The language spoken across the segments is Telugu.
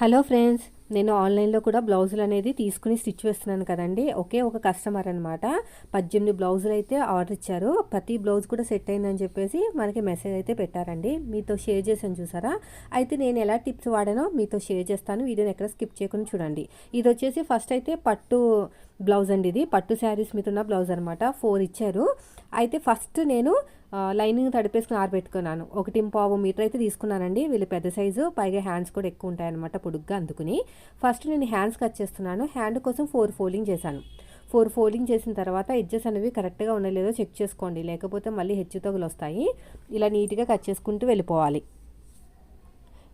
హలో ఫ్రెండ్స్ నేను ఆన్లైన్లో కూడా బ్లౌజులు అనేది తీసుకుని స్టిచ్ వేస్తున్నాను కదండి. ఒకే ఒక కస్టమర్ అనమాట పద్దెనిమిది బ్లౌజులు అయితే ఆర్డర్ ఇచ్చారు. ప్రతి బ్లౌజ్ కూడా సెట్ అయిందని చెప్పేసి మనకి మెసేజ్ అయితే పెట్టారండి. మీతో షేర్ చేసాను చూసారా? అయితే నేను ఎలా టిప్స్ వాడానో మీతో షేర్ చేస్తాను. వీడియోని ఎక్కడ స్కిప్ చేయకుండా చూడండి. ఇది వచ్చేసి ఫస్ట్ అయితే పట్టు బ్లౌజ్ అండి ఇది. పట్టు శారీస్ మీద ఉన్న బ్లౌజ్ అనమాట ఫోర్ ఇచ్చారు. అయితే ఫస్ట్ నేను లైనింగ్ తడిపేసుకుని ఆరబెట్టుకున్నాను ఒకటి పావు మీటర్ అయితే తీసుకున్నానండి. వీళ్ళు పెద్ద సైజు పైగా హ్యాండ్స్ కూడా ఎక్కువ ఉంటాయన్నమాట పొడుగ్గా అందుకుని. ఫస్ట్ నేను హ్యాండ్స్ కట్ చేస్తున్నాను. హ్యాండ్ కోసం ఫోర్ ఫోల్డింగ్ చేశాను. ఫోర్ ఫోల్డింగ్ చేసిన తర్వాత ఎడ్జెస్ అనేవి కరెక్ట్గా ఉండలేదో చెక్ చేసుకోండి. లేకపోతే మళ్ళీ హెచ్చు తగులు వస్తాయి. ఇలా నీట్గా కట్ చేసుకుంటూ వెళ్ళిపోవాలి.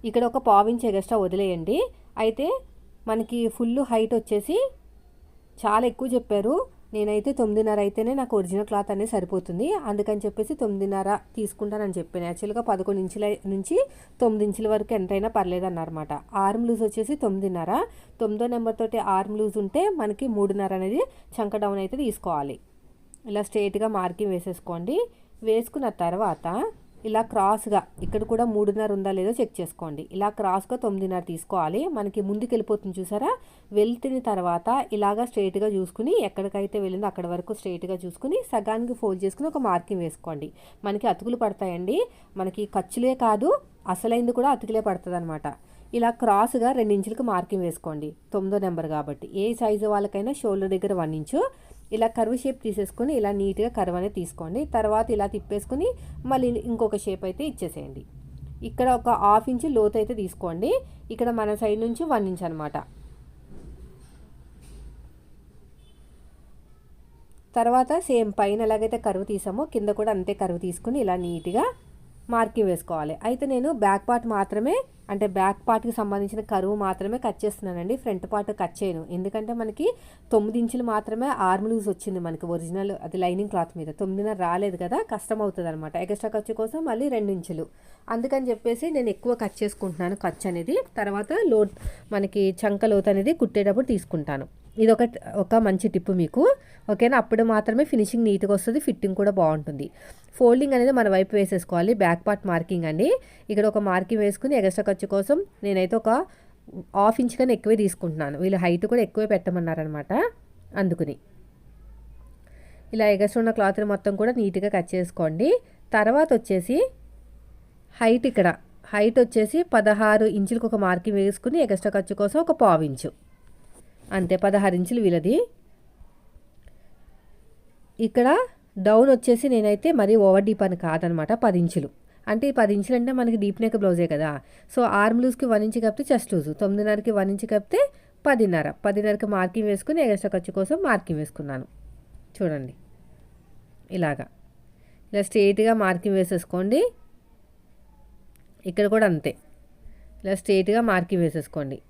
ఇక్కడ ఒక పావించి ఎగస్ట్రా వదిలేయండి. అయితే మనకి ఫుల్ హైట్ వచ్చేసి చాలా ఎక్కువ చెప్పారు. నేనైతే తొమ్మిదిన్నర అయితేనే నాకు ఒరిజినల్ క్లాత్ అనేది సరిపోతుంది. అందుకని చెప్పేసి తొమ్మిదిన్నర తీసుకుంటానని చెప్పాను. యాక్చువల్గా పదకొండు ఇంచుల నుంచి తొమ్మిది ఇంచుల వరకు ఎంతైనా పర్లేదు అన్నమాట ఆర్మ్ లూజ్ వచ్చేసి తొమ్మిదిన్నర. తొమ్మిదో నెంబర్ తోటి ఆర్మ్ లూజ్ ఉంటే మనకి మూడున్నర అనేది చంక డౌన్ అయితే తీసుకోవాలి. ఇలా స్ట్రేట్గా మార్కింగ్ వేసేసుకోండి. వేసుకున్న తర్వాత ఇలా క్రాస్గా ఇక్కడ కూడా మూడున్నర ఉందా లేదో చెక్ చేసుకోండి. ఇలా క్రాస్గా తొమ్మిదిన్నర తీసుకోవాలి. మనకి ముందుకు వెళ్ళిపోతుంది చూసారా? వెళ్తున్న తర్వాత ఇలాగా స్ట్రైట్గా చూసుకుని ఎక్కడికైతే వెళ్ళిందో అక్కడ వరకు స్ట్రైట్గా చూసుకుని సగానికి ఫోల్డ్ చేసుకుని ఒక మార్కింగ్ వేసుకోండి. మనకి అతుకులు పడతాయండి. మనకి ఖర్చులే కాదు అసలైంది కూడా అతుకులే పడుతుంది అనమాట ఇలా క్రాస్గా రెండు ఇంచులకు మార్కింగ్ వేసుకోండి. తొమ్మిదో నెంబర్ కాబట్టి. ఏ సైజు వాళ్ళకైనా షోల్డర్ దగ్గర వన్ ఇంచు ఇలా కరువు షేప్ తీసేసుకొని ఇలా నీట్గా కరువు అనేది తీసుకోండి. తర్వాత ఇలా తిప్పేసుకొని మళ్ళీ ఇంకొక షేప్ అయితే ఇచ్చేసేయండి. ఇక్కడ ఒక హాఫ్ ఇంచ్ లోతు అయితే తీసుకోండి. ఇక్కడ మన సైడ్ నుంచి వన్ ఇంచ్ అనమాట తర్వాత సేమ్ పైన ఎలాగైతే కరువు తీసామో కింద కూడా అంతే కరువు తీసుకుని ఇలా నీట్గా మార్కింగ్ వేసుకోవాలి. అయితే నేను బ్యాక్ పార్ట్ మాత్రమే అంటే బ్యాక్ పార్ట్కి సంబంధించిన కరువు మాత్రమే కట్ చేస్తున్నానండి. ఫ్రంట్ పార్ట్ కట్ చేయను. ఎందుకంటే మనకి తొమ్మిది ఇంచులు మాత్రమే ఆర్మ్ లూజ్ వచ్చింది మనకి ఒరిజినల్ అది లైనింగ్ క్లాత్ మీద. తొమ్మిదిన్నర రాలేదు కదా కష్టం అవుతుంది అనమాట ఎక్స్ట్రా ఖర్చు కోసం మళ్ళీ రెండు ఇంచులు. అందుకని చెప్పేసి నేను ఎక్కువ కట్ చేసుకుంటున్నాను ఖర్చు అనేది. తర్వాత లోడ్ మనకి చంక లోతు అనేది కుట్టేటప్పుడు తీసుకుంటాను. ఇది ఒక ఒక మంచి టిప్ మీకు. ఓకేనా? అప్పుడు మాత్రమే ఫినిషింగ్ నీట్గా వస్తుంది ఫిట్టింగ్ కూడా బాగుంటుంది. ఫోల్డింగ్ అనేది మన వైపు వేసేసుకోవాలి బ్యాక్ పార్ట్ మార్కింగ్ అండి. ఇక్కడ ఒక మార్కింగ్ వేసుకుని ఎగస్ట్రా ఖర్చు కోసం నేనైతే ఒక హాఫ్ ఇంచ్ కన్నా ఎక్కువే తీసుకుంటున్నాను. వీళ్ళు హైట్ కూడా ఎక్కువే పెట్టమన్నారనమాట అందుకుని. ఇలా ఎగస్ట్రా ఉన్న క్లాత్ని మొత్తం కూడా నీట్గా కట్ చేసుకోండి. తర్వాత వచ్చేసి హైట్ ఇక్కడ. హైట్ వచ్చేసి పదహారు ఇంచులకు ఒక మార్కింగ్ వేసుకుని ఎగస్ట్రా ఖర్చు కోసం ఒక పావు ఇంచు. అంతే పదహారు ఇంచులు వీళ్ళది ఇక్కడ డౌన్ వచ్చేసి నేనైతే మరీ ఓవర్ డీప్ అని కాదనమాట పది ఇంచులు. అంటే పది ఇంచులు అంటే మనకి డీప్ నెక్ బ్లౌజే కదా. సో ఆర్మ్ లూజ్కి వన్ ఇంచ్ కప్పితే చెస్ట్ లూజు తొమ్మిదిన్నరకి వన్ ఇంచ్ కప్పితే పదిన్నర. పదిన్నరకి మార్కింగ్ వేసుకుని ఎగస్ట్రా ఖర్చు కోసం మార్కింగ్ వేసుకున్నాను. చూడండి. ఇలాగా. ఇలా స్ట్రేట్గా మార్కింగ్ వేసేసుకోండి. ఇక్కడ కూడా అంతే. ఇలా స్ట్రేట్గా మార్కింగ్ వేసేసుకోండి.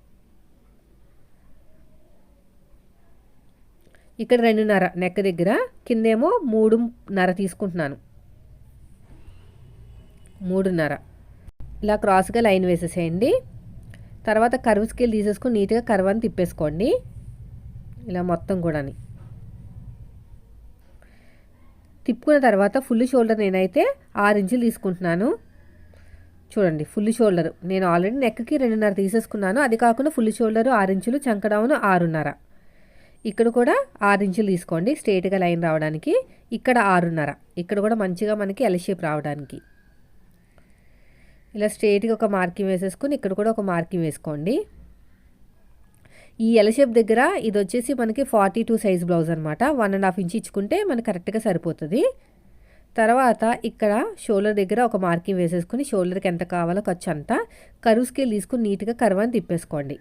ఇక్కడ రెండున్నర నెక్ దగ్గర కిందేమో మూడున్నర తీసుకుంటున్నాను. మూడున్నర ఇలా క్రాస్గా లైన్ వేసేసేయండి. తర్వాత కర్వ్ స్కేల్ తీసేసుకుని నీట్గా కర్వ్ అని తిప్పేసుకోండి. ఇలా మొత్తం కూడాని. తిప్పుకున్న తర్వాత ఫుల్ షోల్డర్ నేనైతే ఆరు ఇంచులు తీసుకుంటున్నాను. చూడండి ఫుల్ షోల్డర్. నేను ఆల్రెడీ నెక్కి రెండున్నర తీసేసుకున్నాను. అది కాకుండా ఫుల్ షోల్డర్ ఆరు ఇంచులు చంకడౌన్ ఆరున్నర. ఇక్కడ కూడా ఆరు ఇంచులు తీసుకోండి. స్ట్రేట్గా లైన్ రావడానికి ఇక్కడ ఆరున్నర. ఇక్కడ కూడా మంచిగా మనకి ఎల్ షేప్ రావడానికి. ఇలా స్ట్రేట్గా ఒక మార్కింగ్ వేసేసుకొని ఇక్కడ కూడా ఒక మార్కింగ్ వేసుకోండి. ఈ ఎల్ షేప్ దగ్గర ఇది వచ్చేసి మనకి ఫార్టీ టూ సైజ్ బ్లౌజ్ అనమాట వన్ అండ్ హాఫ్ ఇంచ్ ఇచ్చుకుంటే మనకి కరెక్ట్గా సరిపోతుంది. తర్వాత ఇక్కడ షోల్డర్ దగ్గర ఒక మార్కింగ్ వేసేసుకుని షోల్డర్కి ఎంత కావాలో ఖర్చు అంతా కరువు స్కేల్ తీసుకుని నీట్గా కరువు తిప్పేసుకోండి.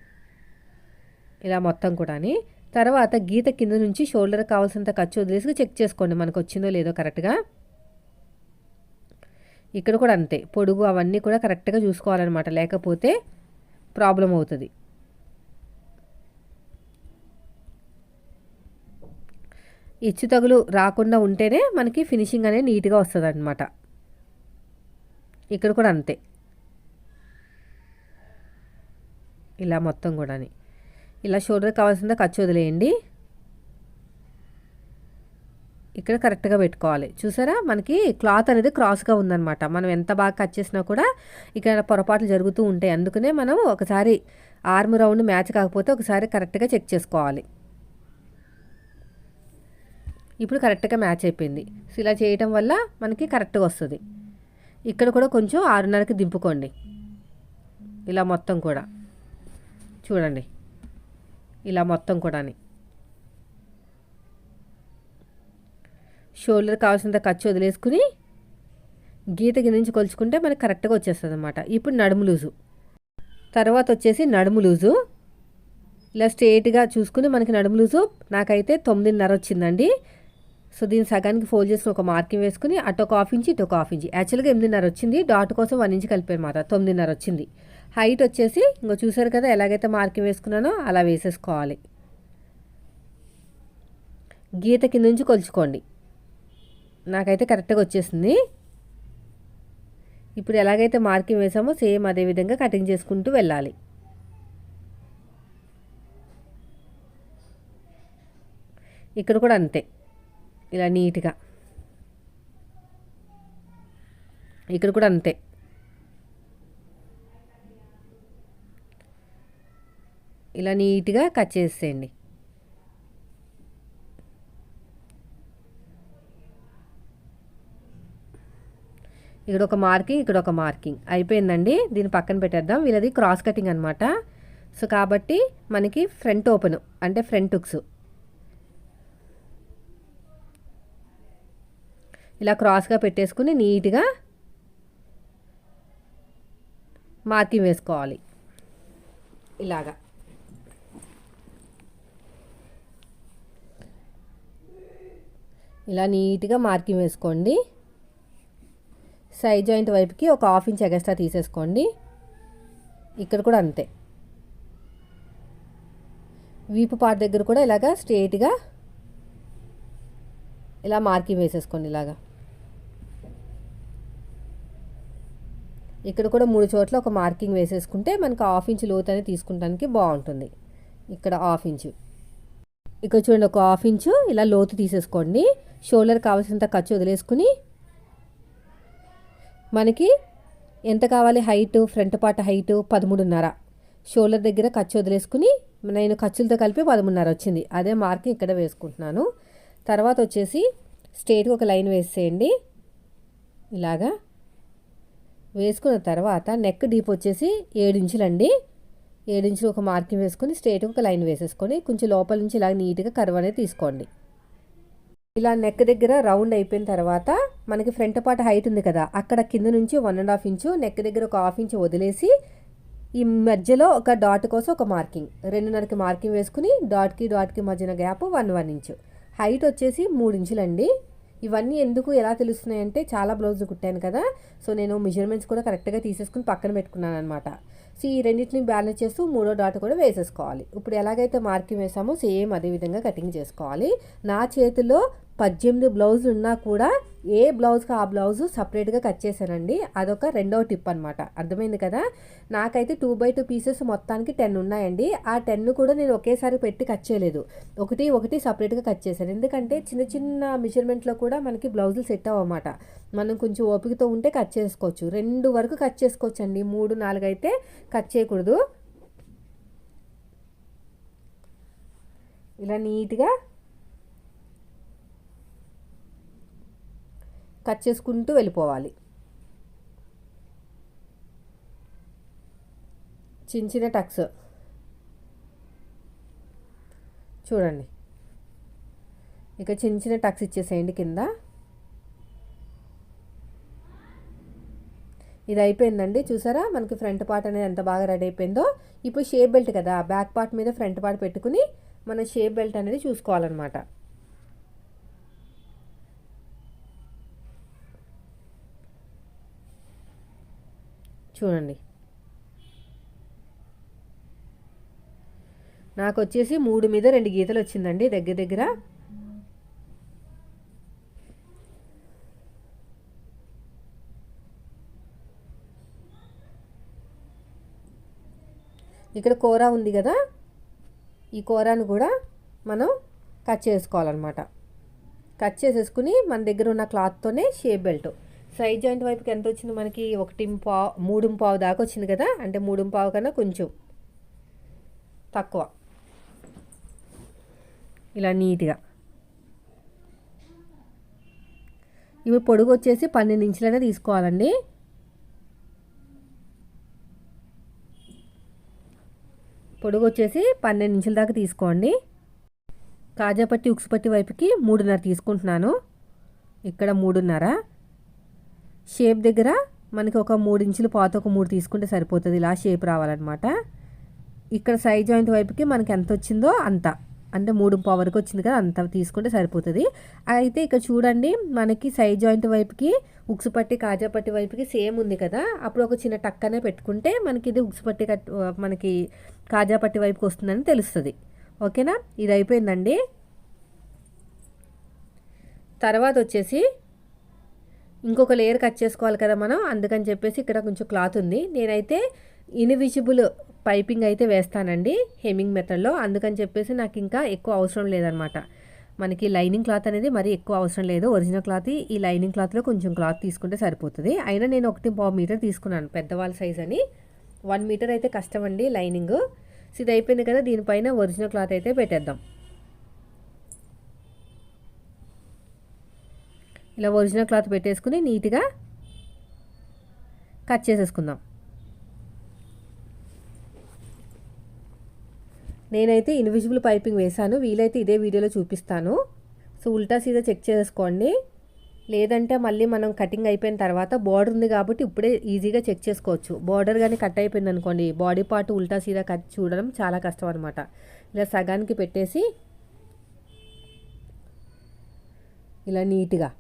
ఇలా మొత్తం కూడాని. తర్వాత గీత కింద నుంచి షోల్డర్ కావాల్సినంత ఖర్చు వదిలేసి చెక్ చేసుకోండి. మనకు వచ్చిందో లేదో కరెక్ట్గా. ఇక్కడ కూడా అంతే. పొడుగు అవన్నీ కూడా కరెక్ట్గా చూసుకోవాలన్నమాట. లేకపోతే ప్రాబ్లం అవుతుంది. ఇచ్చు తగులు రాకుండా ఉంటేనే మనకి ఫినిషింగ్ అనేది నీట్గా వస్తుంది అనమాట ఇక్కడ కూడా అంతే. ఇలా మొత్తం కూడాని. ఇలా షోల్డర్ కావాల్సిందే ఖర్చు వదిలేయండి. ఇక్కడ కరెక్ట్గా పెట్టుకోవాలి. చూసారా? మనకి క్లాత్ అనేది క్రాస్గా ఉందన్నమాట. మనం ఎంత బాగా కట్ చేసినా కూడా ఇక్కడ పొరపాట్లు జరుగుతూ ఉంటాయి. అందుకనే మనం ఒకసారి ఆర్మ్ రౌండ్ మ్యాచ్ కాకపోతే ఒకసారి కరెక్ట్గా చెక్ చేసుకోవాలి. ఇప్పుడు కరెక్ట్గా మ్యాచ్ అయిపోయింది. సో ఇలా చేయటం వల్ల మనకి కరెక్ట్గా వస్తుంది. ఇక్కడ కూడా కొంచెం ఆరున్నరకి దింపుకోండి. ఇలా మొత్తం కూడా. చూడండి. ఇలా మొత్తం కూడా షోల్డర్ కావాల్సినంత ఖర్చు వదిలేసుకుని గీత కింద నుంచి కొలుచుకుంటే మనకి కరెక్ట్గా వచ్చేస్తుంది అనమాట ఇప్పుడు నడుము లూజు. తర్వాత వచ్చేసి నడుము లూజు. ఇలా స్ట్రేట్గా చూసుకుని మనకి నడుము లూజు నాకైతే తొమ్మిదిన్నర వచ్చిందండి. సో దీన్ని సగానికి ఫోల్డ్ చేసిన ఒక మార్కింగ్ వేసుకుని అటు ఒక హాఫ్ ఇంచి ఇటు ఒక హాఫ్ ఇంచి. యాక్చువల్గా ఎనిమిదిన్నర వచ్చింది. డాట్ కోసం వన్ ఇంచి కలిపాను మాట తొమ్మిదిన్నర వచ్చింది. హైట్ వచ్చేసి ఇంకో చూసారు కదా ఎలాగైతే మార్కింగ్ వేసుకున్నానో అలా వేసేసుకోవాలి. గీత కింద నుంచి కొలుచుకోండి. నాకైతే కరెక్ట్గా వచ్చేసింది. ఇప్పుడు ఎలాగైతే మార్కింగ్ వేసామో సేమ్ అదే విధంగా కటింగ్ చేసుకుంటూ వెళ్ళాలి. ఇక్కడ కూడా అంతే. ఇలా నీట్గా. ఇక్కడ కూడా అంతే. ఇలా నీట్గా కట్ చేసేయండి. ఇక్కడ ఒక మార్కింగ్ ఇక్కడ ఒక మార్కింగ్. అయిపోయిందండి. దీన్ని పక్కన పెట్టేద్దాం. వీళ్ళది క్రాస్ కటింగ్ అనమాట సో కాబట్టి మనకి ఫ్రంట్ ఓపెన్ అంటే ఫ్రంట్ హుక్స్. ఇలా క్రాస్గా పెట్టేసుకుని నీట్గా మార్కింగ్ వేసుకోవాలి. ఇలాగా. ఇలా నీట్గా మార్కింగ్ వేసుకోండి. సైడ్ జాయింట్ వైపుకి ఒక హాఫ్ ఇంచ్ ఎగస్ట్రా తీసేసుకోండి. ఇక్కడ కూడా అంతే. వీపు పార్ట్ దగ్గర కూడా ఇలాగా స్ట్రేట్గా ఇలా మార్కింగ్ వేసేసుకోండి ఇలాగా. ఇక్కడ కూడా మూడు చోట్ల ఒక మార్కింగ్ వేసేసుకుంటే మనకు హాఫ్ ఇంచ్ లోతు అనేది తీసుకుంటానికి బాగుంటుంది. ఇక్కడ హాఫ్ ఇంచు. ఇక్కడ చూడండి ఒక హాఫ్ ఇంచు ఇలా లోతు తీసేసుకోండి. షోల్డర్ కావాల్సినంత ఖర్చు వదిలేసుకుని మనకి ఎంత కావాలి? హైట్ ఫ్రంట్ పార్ట్ హైట్ పదమూడున్నర. షోల్డర్ దగ్గర ఖర్చు వదిలేసుకుని నేను ఖర్చులతో కలిపి పదమూడున్నర వచ్చింది. అదే మార్కింగ్ ఇక్కడ వేసుకుంటున్నాను. తర్వాత వచ్చేసి స్ట్రేట్గా ఒక లైన్ వేసేయండి. ఇలాగా. వేసుకున్న తర్వాత నెక్ డీప్ వచ్చేసి ఏడు ఇంచులండి. ఏడించులు ఒక మార్కింగ్ వేసుకొని స్ట్రేట్గా ఒక లైన్ వేసేసుకొని కొంచెం లోపల నుంచి ఇలా నీట్గా కర్వ్ అనేది తీసుకోండి. ఇలా నెక్ దగ్గర రౌండ్ అయిపోయిన తర్వాత మనకి ఫ్రంట్ పార్ట్ హైట్ ఉంది కదా అక్కడ కింద నుంచి one and half inch neck దగ్గర ఒక హాఫ్ ఇంచు వదిలేసి ఈ మధ్యలో ఒక డాట్ కోసం ఒక మార్కింగ్ రెండున్నరకి మార్కింగ్ వేసుకుని డాట్కి డాట్కి మధ్యన gap one one inch height వచ్చేసి మూడు ఇంచులండి ఇవన్నీ ఎందుకు ఎలా తెలుస్తున్నాయంటే చాలా బ్లౌజ్ కుట్టాను కదా సో నేను మెజర్మెంట్స్ కూడా కరెక్ట్గా తీసేసుకుని పక్కన పెట్టుకున్నాను అనమాట సో ఈ రెండింటిని బ్యాలెన్స్ చేస్తూ మూడో డాట్ కూడా వేసేసుకోవాలి. ఇప్పుడు ఎలాగైతే మార్కింగ్ వేసామో సేమ్ అదే విధంగా కటింగ్ చేసుకోవాలి. నా చేతిలో పద్దెనిమిది బ్లౌజులు ఉన్నా కూడా ఏ బ్లౌజ్కి ఆ బ్లౌజ్ సపరేట్గా కట్ చేశానండి. అదొక రెండవ టిప్ అనమాట అర్థమైంది కదా? నాకైతే టూ బై టూ పీసెస్ మొత్తానికి టెన్ ఉన్నాయండి. ఆ టెన్ కూడా నేను ఒకేసారి పెట్టి కట్ చేయలేదు. ఒకటి ఒకటి సపరేట్గా కట్ చేశాను. ఎందుకంటే చిన్న చిన్న మెజర్మెంట్లో కూడా మనకి బ్లౌజులు సెట్ అవ్వమాట. మనం కొంచెం ఓపికతో ఉంటే కట్ చేసుకోవచ్చు. రెండు వరకు కట్ చేసుకోవచ్చు అండి మూడు నాలుగు అయితే కట్ చేయకూడదు. ఇలా నీట్గా కట్ చేసుకుంటూ వెళ్ళిపోవాలి. చిన్న చిన్న టక్స్. చూడండి. ఇక చిన్న చిన్న టక్స్ ఇచ్చేసేయండి కింద. ఇది అయిపోయిందండి. చూసారా? మనకి ఫ్రంట్ పార్ట్ అనేది ఎంత బాగా రెడీ అయిపోయిందో. ఇప్పుడు షేప్ బెల్ట్ కదా బ్యాక్ పార్ట్ మీద ఫ్రంట్ పార్ట్ పెట్టుకుని మన షేప్ బెల్ట్ అనేది చూసుకోవాలన్నమాట. చూడండి. నాకు వచ్చేసి మూడు మీద రెండు గీతలు వచ్చిందండి దగ్గర దగ్గర. ఇక్కడ కూర ఉంది కదా? ఈ కూరను కూడా మనం కట్ చేసుకోవాలన్నమాట. కట్ చేసేసుకుని మన దగ్గర ఉన్న క్లాత్తోనే షేప్ బెల్ట్. సైడ్ జాయింట్ వైపుకి ఎంత వచ్చింది మనకి? ఒకటి పావు మూడు పావు దాకా వచ్చింది కదా? అంటే మూడు పావు కన్నా కొంచెం తక్కువ. ఇలా నీట్గా. ఇవి పొడుగు వచ్చేసి పన్నెండు ఇంచులనే తీసుకోవాలండి. పొడుగు వచ్చేసి పన్నెండు ఇంచుల దాకా తీసుకోండి. కాజాపట్టి ఉక్సుపట్టి వైపుకి మూడున్నర తీసుకుంటున్నాను. ఇక్కడ మూడున్నర. షేప్ దగ్గర మనకి ఒక మూడు ఇంచులు పాత ఒక మూడు తీసుకుంటే సరిపోతుంది. ఇలా షేప్ రావాలన్నమాట. ఇక్కడ సైడ్ జాయింట్ వైపుకి మనకి ఎంత వచ్చిందో అంత. అంటే మూడు పావు వరకు వచ్చింది కదా అంత తీసుకుంటే సరిపోతుంది. అయితే ఇక్కడ చూడండి మనకి సైడ్ జాయింట్ వైపుకి ఉక్సు పట్టి కాజా పట్టి వైపుకి సేమ్ ఉంది కదా. అప్పుడు ఒక చిన్న టక్కనే పెట్టుకుంటే మనకి ఇది ఉక్సు పట్టి కట్ మనకి కాజా పట్టి వైపుకి వస్తుందని తెలుస్తుంది. ఓకేనా? ఇది అయిపోయిందండి. తర్వాత వచ్చేసి ఇంకొక లేయర్ కట్ చేసుకోవాలి కదా మనం అందుకని చెప్పేసి ఇక్కడ కొంచెం క్లాత్ ఉంది. నేనైతే ఇన్విజిబుల్ పైపింగ్ అయితే వేస్తానండి హెమ్మింగ్ మెథడ్లో అందుకని చెప్పేసి నాకు ఇంకా ఎక్కువ అవసరం లేదనమాట. మనకి లైనింగ్ క్లాత్ అనేది మరీ ఎక్కువ అవసరం లేదు. ఒరిజినల్ క్లాత్ ఈ లైనింగ్ క్లాత్లో కొంచెం క్లాత్ తీసుకుంటే సరిపోతుంది. అయినా నేను ఒకటి పావు మీటర్ తీసుకున్నాను పెద్దవాళ్ళ సైజ్ అని. వన్ మీటర్ అయితే కష్టం అండి లైనింగ్ సో ఇది అయిపోయింది కదా దీనిపైన ఒరిజినల్ క్లాత్ అయితే పెట్టేద్దాం. ఇలా ఒరిజినల్ క్లాత్ పెట్టేసుకుని నీట్గా కట్ చేసేసుకుందాం. నేనైతే ఇన్విజిబుల్ పైపింగ్ వేశాను. వీలైతే ఇదే వీడియోలో చూపిస్తాను. సో ఉల్టా సీదా చెక్ చేసుకోండి. లేదంటే మళ్ళీ మనం కటింగ్ అయిపోయిన తర్వాత బార్డర్ ఉంది కాబట్టి ఇప్పుడే ఈజీగా చెక్ చేసుకోవచ్చు. బార్డర్ కానీ కట్ అయిపోయింది అనుకోండి బాడీ పార్ట్ ఉల్టా సీదా కట్ చూడడం చాలా కష్టం అనమాట ఇలా సగానికి పెట్టేసి ఇలా నీట్గా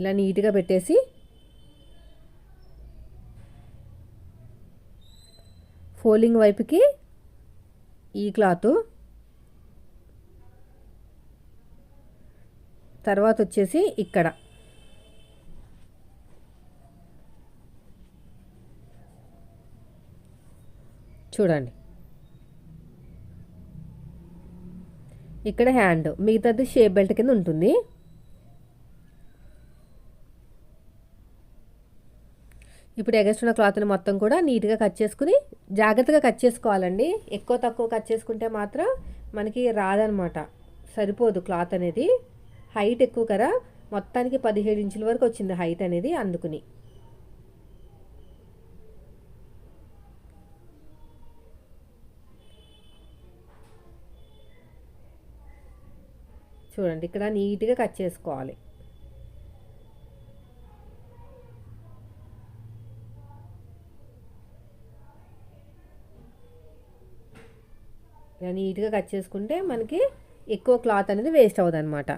ఇలా నీట్గా పెట్టేసి ఫోలింగ్ వైపుకి ఈ క్లాత్. తర్వాత వచ్చేసి ఇక్కడ. చూడండి. ఇక్కడ హ్యాండ్ మిగతాది షేప్ బెల్ట్ కింద ఉంటుంది. ఇప్పుడు ఎగస్ట్రున్న క్లాత్ని మొత్తం కూడా నీట్గా కట్ చేసుకుని జాగ్రత్తగా కట్ చేసుకోవాలండి. ఎక్కువ తక్కువ కట్ చేసుకుంటే మాత్రం మనకి రాదనమాట. సరిపోదు క్లాత్ అనేది. హైట్ ఎక్కువ కదా. మొత్తానికి పదిహేడు ఇంచుల వరకు వచ్చింది హైట్ అనేది అందుకుని. చూడండి ఇక్కడ నీట్గా కట్ చేసుకోవాలి. ఇలా నీట్గా కట్ చేసుకుంటే మనకి ఎక్కువ క్లాత్ అనేది వేస్ట్ అవ్వదు అనమాట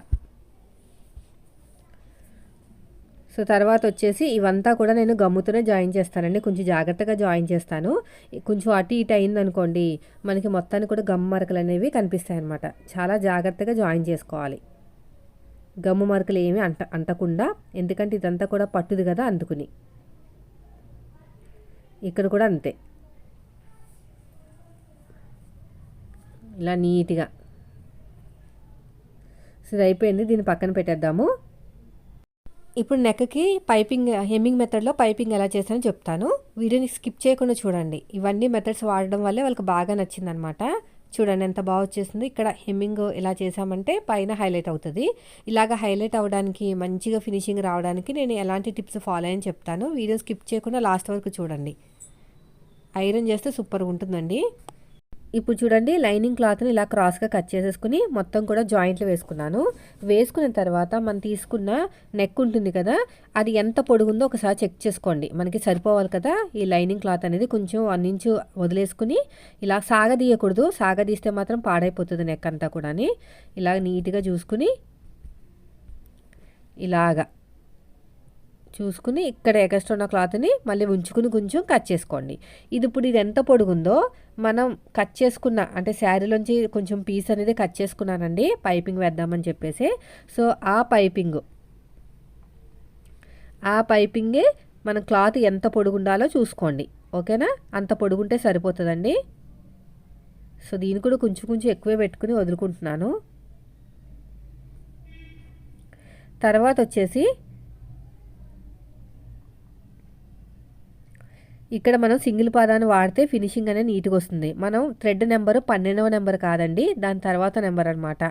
సో తర్వాత వచ్చేసి ఇవంతా కూడా నేను గమ్ముతోనే జాయిన్ చేస్తానండి. కొంచెం జాగ్రత్తగా జాయిన్ చేస్తాను. కొంచెం అటు ఇటు అయిందనుకోండి మనకి మొత్తాన్ని కూడా గమ్ మరకలు అనేవి కనిపిస్తాయి అనమాట చాలా జాగ్రత్తగా జాయిన్ చేసుకోవాలి. గమ్ము మరకలు ఏమి అంట అంటకుండా ఎందుకంటే ఇదంతా కూడా పట్టుది కదా అందుకుని. ఇక్కడ కూడా అంతే. ఇలా నీట్గా. సో ఇది అయిపోయింది. దీన్ని పక్కన పెట్టేద్దాము. ఇప్పుడు నెక్కి పైపింగ్ హెమ్మింగ్ మెథడ్లో పైపింగ్ ఎలా చేస్తానో చెప్తాను. వీడియోని స్కిప్ చేయకుండా చూడండి. ఇవన్నీ మెథడ్స్ వాడడం వల్లే వాళ్ళకి బాగా నచ్చిందనమాట చూడండి ఎంత బాగా వచ్చేసింది. ఇక్కడ హెమ్మింగ్ ఎలా చేసామంటే పైన హైలైట్ అవుతుంది. ఇలాగ హైలైట్ అవ్వడానికి మంచిగా ఫినిషింగ్ రావడానికి నేను ఎలాంటి టిప్స్ ఫాలో అని చెప్తాను. వీడియో స్కిప్ చేయకుండా లాస్ట్ వరకు చూడండి. ఐరన్ చేస్తే సూపర్గా ఉంటుందండి. ఇప్పుడు చూడండి లైనింగ్ క్లాత్ని ఇలా క్రాస్గా కట్ చేసేసుకుని మొత్తం కూడా జాయింట్లు వేసుకున్నాను. వేసుకున్న తర్వాత మనం తీసుకున్న నెక్ ఉంటుంది కదా అది ఎంత పొడుగుందో ఒకసారి చెక్ చేసుకోండి. మనకి సరిపోవాలి కదా ఈ లైనింగ్ క్లాత్ అనేది కొంచెం వన్ ఇంచు వదిలేసుకుని ఇలా సాగదీయకూడదు. సాగదీస్తే మాత్రం పాడైపోతుంది నెక్ అంతా కూడా ఇలా నీట్గా చూసుకుని ఇలాగా చూసుకుని ఇక్కడ ఎగస్ట్రా ఉన్న క్లాత్ని మళ్ళీ ఉంచుకుని కొంచెం కట్ చేసుకోండి. ఇది ఇప్పుడు ఇది ఎంత పొడుగుందో మనం కట్ చేసుకున్న అంటే శారీలోంచి కొంచెం పీస్ అనేది కట్ చేసుకున్నానండి పైపింగ్ వేద్దామని చెప్పేసి. సో ఆ పైపింగ్ ఆ పైపింగే మన క్లాత్ ఎంత పొడుగుండాలో చూసుకోండి. ఓకేనా? అంత పొడుగుంటే సరిపోతుందండి. సో దీన్ని కూడా కొంచెం కొంచెం ఎక్కువే పెట్టుకుని వదులుకుంటున్నాను. తర్వాత వచ్చేసి ఇక్కడ మనం సింగిల్ పాదాన్ని వాడితే ఫినిషింగ్ అనేది నీట్గా వస్తుంది. మనం థ్రెడ్ నెంబరు పన్నెండవ నెంబర్ కాదండి దాని తర్వాత నెంబర్ అనమాట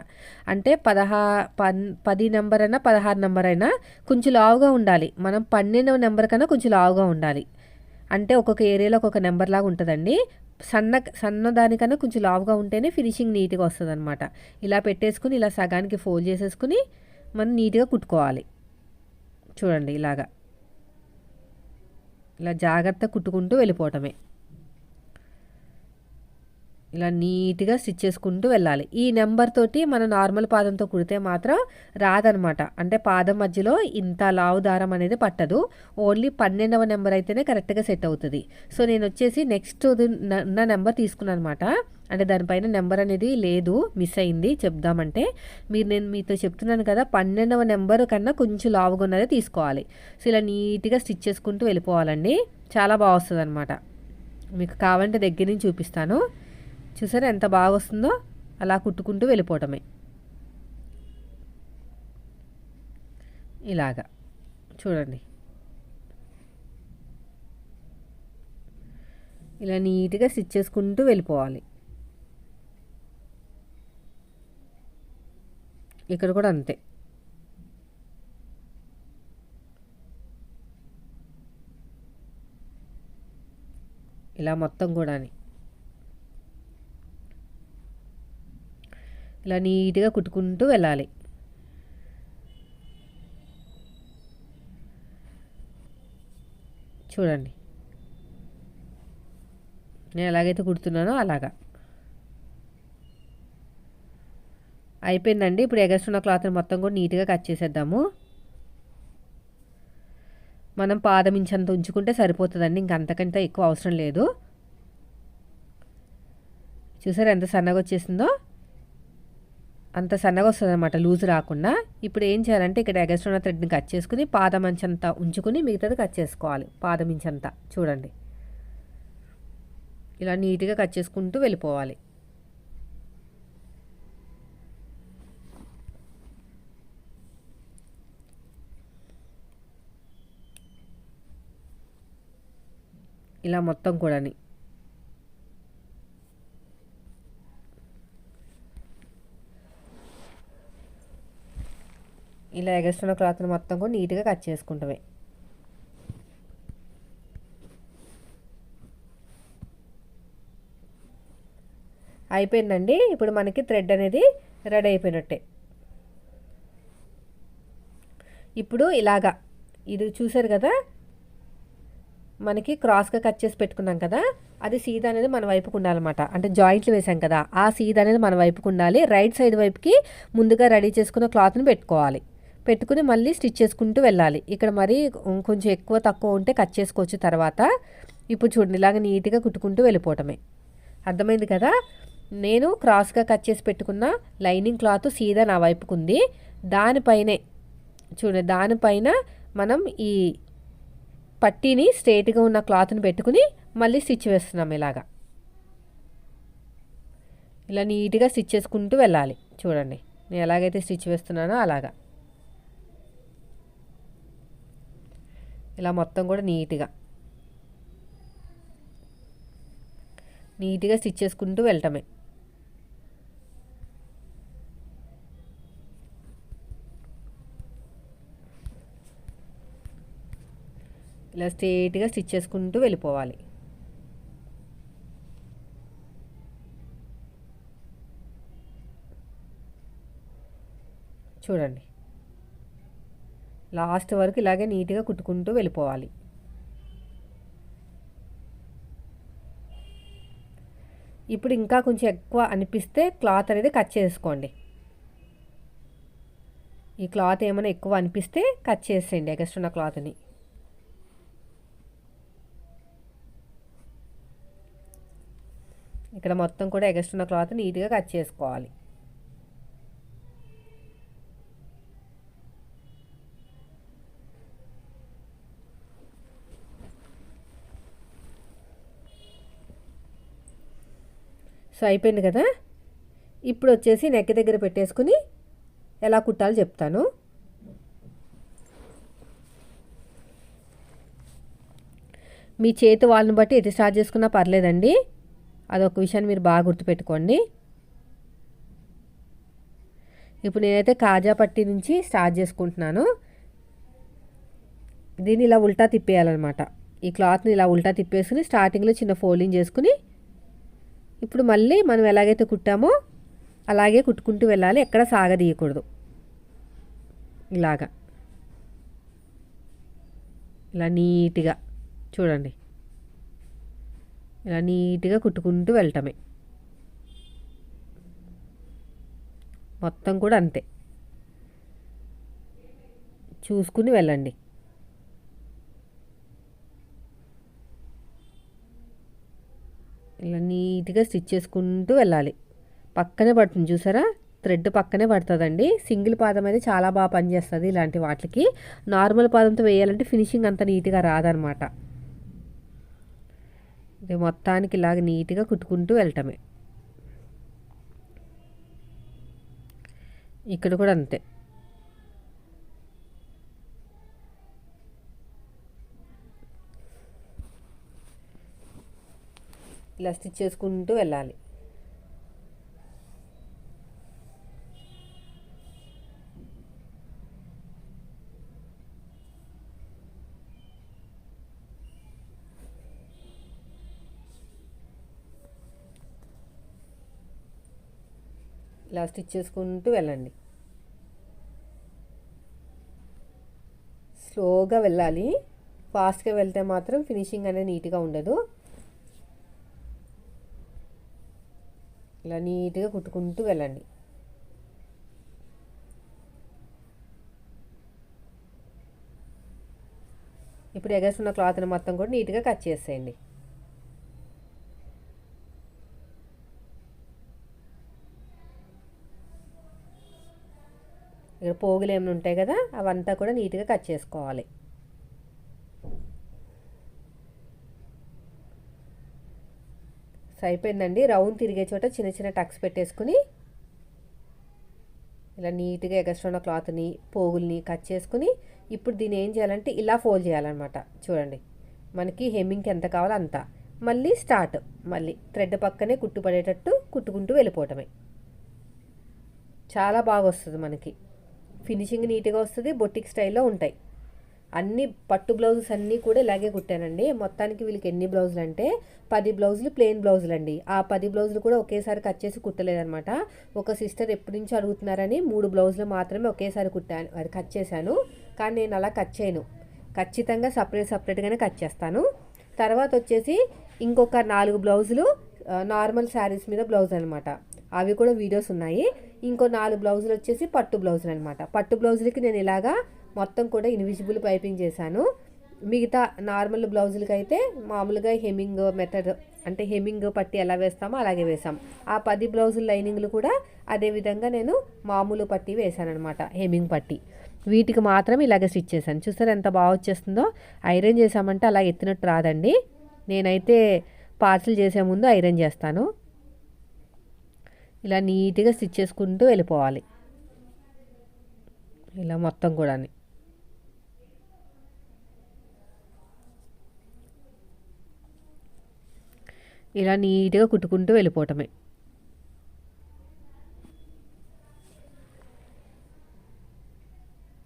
అంటే పదహా పన్ పది నెంబర్ అయినా పదహారు నెంబర్ అయినా కొంచెం లావుగా ఉండాలి. మనం పన్నెండవ నెంబర్ కన్నా కొంచెం లావుగా ఉండాలి. అంటే ఒక్కొక్క ఏరియాలో ఒక్కొక్క నెంబర్ లాగా ఉంటుందండి. సన్న సన్న దానికన్నా కొంచెం లావుగా ఉంటేనే ఫినిషింగ్ నీట్గా వస్తుంది అనమాట ఇలా పెట్టేసుకుని ఇలా సగానికి ఫోల్డ్ చేసేసుకుని మనం నీట్గా కుట్టుకోవాలి. చూడండి ఇలాగా. ఇలా జాగ్రత్త కుట్టుకుంటూ వెళ్ళిపోవటమే. ఇలా నీట్గా స్టిచ్ చేసుకుంటూ వెళ్ళాలి. ఈ నెంబర్ తోటి మన నార్మల్ పాదంతో కుడితే మాత్రం రాదనమాట. అంటే పాదం మధ్యలో ఇంత లావు దారం అనేది పట్టదు. ఓన్లీ పన్నెండవ నెంబర్ అయితేనే కరెక్ట్గా సెట్ అవుతుంది. సో నేను వచ్చేసి నెక్స్ట్ ఉన్న నెంబర్ తీసుకున్నాను అనమాట అంటే దానిపైన నెంబర్ అనేది లేదు మిస్ అయింది చెప్దామంటే. మీరు నేను మీతో చెప్తున్నాను కదా పన్నెండవ నెంబర్ కన్నా కొంచెం లావుగా ఉన్నదే తీసుకోవాలి. సో ఇలా నీట్గా స్టిచ్ చేసుకుంటూ వెళ్ళిపోవాలండి. చాలా బాగా వస్తుంది అనమాట మీకు కావాలంటే దగ్గర నుంచి చూపిస్తాను. చూసారా ఎంత బాగా వస్తుందో? అలా కుట్టుకుంటూ వెళ్ళిపోవటమే. ఇలాగా. చూడండి. ఇలా నీట్గా స్టిచ్ చేసుకుంటూ వెళ్ళిపోవాలి. ఇక్కడ కూడా అంతే. ఇలా మొత్తం కూడా ఇలా నీట్గా కుట్టుకుంటూ వెళ్ళాలి. చూడండి. నేను ఎలాగైతే కుడుతున్నానో అలాగా. అయిపోయిందండి. ఇప్పుడు ఎగస్ట్రున్న క్లాత్ని మొత్తం కూడా నీట్గా కట్ చేసేద్దాము. మనం పాదం ఇంచంత ఉంచుకుంటే సరిపోతుందండి. ఇంక అంతకంటే ఎక్కువ అవసరం లేదు. చూసారు ఎంత సన్నగా వచ్చేసిందో? అంత సన్నగా వస్తుంది అనమాట లూజ్ రాకుండా. ఇప్పుడు ఏం చేయాలంటే ఇక్కడ ఎగస్ట్రా థ్రెడ్ని కట్ చేసుకుని పాదం అంచంతా ఉంచుకుని మిగతాది కట్ చేసుకోవాలి. పాదం చూడండి. ఇలా నీట్గా కట్ చేసుకుంటూ వెళ్ళిపోవాలి. ఇలా మొత్తం కూడాని. ఇలా ఎగస్ట్రున్న క్లాత్ని మొత్తం కూడా నీట్గా కట్ చేసుకుంటామే. అయిపోయిందండి? ఇప్పుడు మనకి థ్రెడ్ అనేది రెడీ అయిపోయినట్టే. ఇప్పుడు ఇలాగా ఇది చూసారు కదా? మనకి క్రాస్గా కట్ చేసి పెట్టుకున్నాం కదా అది సీదా అనేది మన వైపుకు ఉండాలన్నమాట. అంటే జాయింట్లు వేసాం కదా ఆ సీదా అనేది మన వైపుకు ఉండాలి. రైట్ సైడ్ వైపుకి ముందుగా రెడీ చేసుకున్న క్లాత్ని పెట్టుకోవాలి. పెట్టుకుని మళ్ళీ స్టిచ్ చేసుకుంటూ వెళ్ళాలి. ఇక్కడ మరి కొంచెం ఎక్కువ తక్కువ ఉంటే కట్ చేసుకోవచ్చు తర్వాత. ఇప్పుడు చూడండి ఇలాగ నీట్గా కుట్టుకుంటూ వెళ్ళిపోవటమే. అర్థమైంది కదా? నేను క్రాస్గా కట్ చేసి పెట్టుకున్న లైనింగ్ క్లాత్ సీదా నా వైపుకుంది. దానిపైనే చూడండి దానిపైన మనం ఈ పట్టీని స్ట్రేట్గా ఉన్న క్లాత్ని పెట్టుకుని మళ్ళీ స్టిచ్ వేస్తున్నాం ఇలాగా. ఇలా నీట్గా స్టిచ్ చేసుకుంటూ వెళ్ళాలి. చూడండి నేను ఎలాగైతే స్టిచ్ వేస్తున్నానో అలాగా. ఇలా మొత్తం కూడా నీట్గా. నీట్గా స్టిచ్ చేసుకుంటూ వెళ్ళటమే. ఇలా స్ట్రేట్గా స్టిచ్ చేసుకుంటూ వెళ్ళిపోవాలి. చూడండి. లాస్ట్ వరకు ఇలాగే నీట్గా కుట్టుకుంటూ వెళ్ళిపోవాలి. ఇప్పుడు ఇంకా కొంచెం ఎక్కువ అనిపిస్తే క్లాత్ అనేది కట్ చేసుకోండి. ఈ క్లాత్ ఏమైనా ఎక్కువ అనిపిస్తే కట్ చేసేయండి ఎగస్ట్రున్న క్లాత్ని. ఇక్కడ మొత్తం కూడా ఎగస్ట్రున్న క్లాత్ నీట్గా కట్ చేసుకోవాలి. సో అయిపోయింది కదా? ఇప్పుడు వచ్చేసి నెక్ దగ్గర పెట్టేసుకుని ఎలా కుట్టాలో చెప్తాను. మీ చేతి వాళ్ళని బట్టి ఎటు స్టార్ట్ చేసుకున్నా పర్లేదండి. అదొక విషయాన్ని మీరు బాగా గుర్తుపెట్టుకోండి. ఇప్పుడు నేనైతే కాజా పట్టి నుంచి స్టార్ట్ చేసుకుంటున్నాను. దీన్ని ఇలా ఉల్టా తిప్పేయాలన్నమాట. ఈ క్లాత్ని ఇలా ఉల్టా తిప్పేసుకుని స్టార్టింగ్లో చిన్న ఫోల్డింగ్ చేసుకుని ఇప్పుడు మళ్ళీ మనం ఎలాగైతే కుట్టామో అలాగే కుట్టుకుంటూ వెళ్ళాలి. ఎక్కడ సాగదీయకూడదు. ఇలాగా. ఇలా నీట్గా. చూడండి. ఇలా నీట్గా కుట్టుకుంటూ వెళ్ళటమే. మొత్తం కూడా అంతే. చూసుకుని వెళ్ళండి. ఇలా నీట్గా స్టిచ్ చేసుకుంటూ వెళ్ళాలి. పక్కనే పడుతుంది చూసారా? థ్రెడ్ పక్కనే పడుతుందండి. సింగిల్ పాదం అయితే చాలా బాగా పనిచేస్తుంది ఇలాంటి వాటికి. నార్మల్ పాదంతో వేయాలంటే ఫినిషింగ్ అంత నీట్గా రాదనమాట. ఇది మొత్తానికి ఇలాగ నీట్గా కుట్టుకుంటూ వెళ్ళటమే. ఇక్కడ కూడా అంతే. ఇలా స్టిచ్ చేసుకుంటూ వెళ్ళాలి. ఇలా స్టిచ్ చేసుకుంటూ వెళ్ళండి. స్లోగా వెళ్ళాలి. ఫాస్ట్గా వెళ్తే మాత్రం ఫినిషింగ్ అనేది నీట్గా ఉండదు. ఇలా నీట్గా కుట్టుకుంటూ వెళ్ళండి. ఇప్పుడు ఎగస్తున్న క్లాత్ని మొత్తం కూడా నీట్గా కట్ చేసేయండి. ఇక్కడ పోగులు ఏమైనా ఉంటాయి కదా అవంతా కూడా నీట్గా కట్ చేసుకోవాలి. అయిపోయిందండి రౌండ్ తిరిగే చోట చిన్న చిన్న టక్స్ పెట్టేసుకుని ఇలా నీట్గా ఎగస్ట్రా క్లాత్ని పోగుల్ని కట్ చేసుకుని ఇప్పుడు దీన్ని ఏం చేయాలంటే ఇలా ఫోల్డ్ చేయాలన్నమాట. చూడండి మనకి హెమ్మింగ్కి ఎంత కావాలో అంత. మళ్ళీ స్టార్ట్ మళ్ళీ థ్రెడ్ పక్కనే కుట్టుపడేటట్టు కుట్టుకుంటూ వెళ్ళిపోవటమే. చాలా బాగా వస్తుంది మనకి. ఫినిషింగ్ నీట్గా వస్తుంది బొట్టిక్ స్టైల్లో ఉంటాయి. అన్ని పట్టు బ్లౌజెస్ అన్నీ కూడా ఇలాగే కుట్టానండి. మొత్తానికి వీళ్ళకి ఎన్ని బ్లౌజులు అంటే పది బ్లౌజులు ప్లెయిన్ బ్లౌజులు అండి ఆ పది బ్లౌజులు కూడా ఒకేసారి కట్ చేసి కుట్టలేదనమాట ఒక సిస్టర్ ఎప్పటి నుంచి అడుగుతున్నారని మూడు బ్లౌజులు మాత్రమే ఒకేసారి కుట్టాను అది కట్ చేశాను. కానీ నేను అలా కట్ చేయను. ఖచ్చితంగా సపరేట్ సపరేట్గానే కట్ చేస్తాను. తర్వాత వచ్చేసి ఇంకొక నాలుగు బ్లౌజులు నార్మల్ శారీస్ మీద బ్లౌజ్ అనమాట అవి కూడా వీడియోస్ ఉన్నాయి. ఇంకో నాలుగు బ్లౌజులు వచ్చేసి పట్టు బ్లౌజులు అనమాట పట్టు బ్లౌజులకి నేను ఇలాగా మొత్తం కూడా ఇన్విజిబుల్ పైపింగ్ చేశాను. మిగతా నార్మల్ బ్లౌజులకి అయితే మామూలుగా హెమ్మింగ్ మెథడ్ అంటే హెమ్మింగ్ పట్టి ఎలా వేస్తామో అలాగే వేసాం ఆ పది బ్లౌజుల లైనింగ్లు కూడా అదే విధంగా నేను మామూలు పట్టి వేశానమాట హెమ్మింగ్ పట్టి. వీటికి మాత్రం ఇలాగే స్టిచ్ చేశాను. చూసారు ఎంత బాగా వచ్చేస్తుందో? ఐరన్ చేసామంటే అలా ఎత్తినట్టు రాదండి. నేనైతే పార్సల్ చేసే ముందు ఐరన్ చేస్తాను. ఇలా నీట్గా స్టిచ్ చేసుకుంటూ వెళ్ళిపోవాలి. ఇలా మొత్తం కూడా ఇలా నీట్గా కుట్టుకుంటూ వెళ్ళిపోవటమే.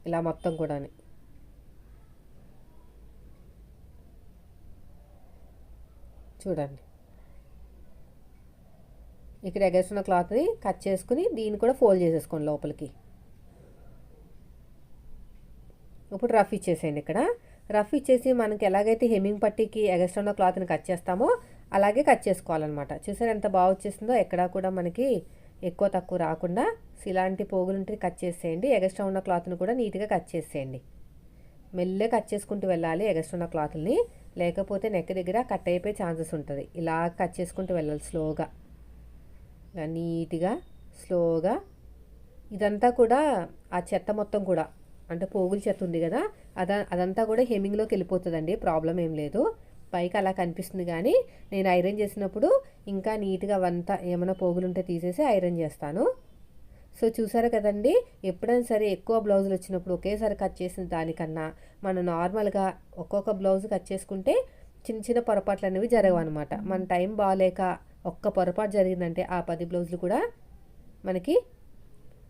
ఇలా మొత్తం కూడా చూడండి. ఇక్కడ ఎగేస్తున్న క్లాత్ని కట్ చేసుకుని దీన్ని కూడా ఫోల్డ్ చేసేసుకోండి లోపలికి. ఇప్పుడు రఫ్ ఇచ్చేసేయండి ఇక్కడ. రఫ్ ఇచ్చేసి మనకి ఎలాగైతే హెమ్మింగ్ పట్టీకి ఎగస్ట్రా క్లాత్ని కట్ చేస్తామో అలాగే కట్ చేసుకోవాలన్నమాట. చూసారు ఎంత బాగా వచ్చేసిందో? ఎక్కడా కూడా మనకి ఎక్కువ తక్కువ రాకుండా ఇలాంటి పోగులుంటే కట్ చేసేయండి. ఎగస్ట్రా ఉన్న క్లాత్ని కూడా నీట్గా కట్ చేసేయండి. మెల్లగా కట్ చేసుకుంటూ వెళ్ళాలి ఎగస్ట్రా ఉన్న క్లాత్ని లేకపోతే నెక్ దగ్గర కట్ అయిపోయే ఛాన్సెస్ ఉంటుంది. ఇలా కట్ చేసుకుంటూ వెళ్ళాలి స్లోగా. ఇలా నీట్గా స్లోగా ఇదంతా కూడా ఆ చెత్త మొత్తం కూడా అంటే పోగులు చెత్త ఉంది కదా అద అదంతా కూడా హెమ్మింగ్లోకి వెళ్ళిపోతుందండి ప్రాబ్లం ఏం లేదు. పైకి అలా కనిపిస్తుంది కానీ నేను ఐరన్ చేసినప్పుడు ఇంకా నీట్గా అవంతా ఏమైనా పోగులు ఉంటే తీసేసి ఐరన్ చేస్తాను. సో చూసారు కదండి ఎప్పుడైనా సరే ఎక్కువ బ్లౌజులు వచ్చినప్పుడు ఒకేసారి కట్ చేసిన దానికన్నా మనం నార్మల్గా ఒక్కొక్క బ్లౌజ్ కట్ చేసుకుంటే చిన్న చిన్న పొరపాట్లు అనేవి జరగవు అనమాట మన టైం బాగాలేక ఒక్క పొరపాటు జరిగిందంటే ఆ పది బ్లౌజులు కూడా మనకి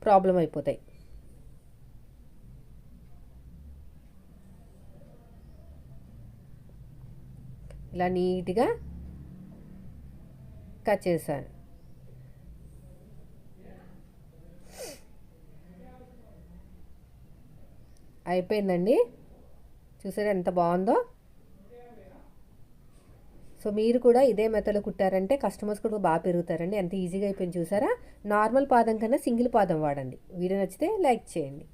ప్రాబ్లం అయిపోతాయి. ఇలా నీట్గా కట్ చేశాను. అయిపోయిందండి? చూసారా ఎంత బాగుందో? సో మీరు కూడా ఇదే మెథడ్లో కుట్టారంటే కస్టమర్స్ కూడా బాగా పెరుగుతారండి. ఎంత ఈజీగా అయిపోయింది చూసారా? నార్మల్ పాదం కన్నా సింగిల్ పాదం వాడండి. వీడియో నచ్చితే లైక్ చేయండి.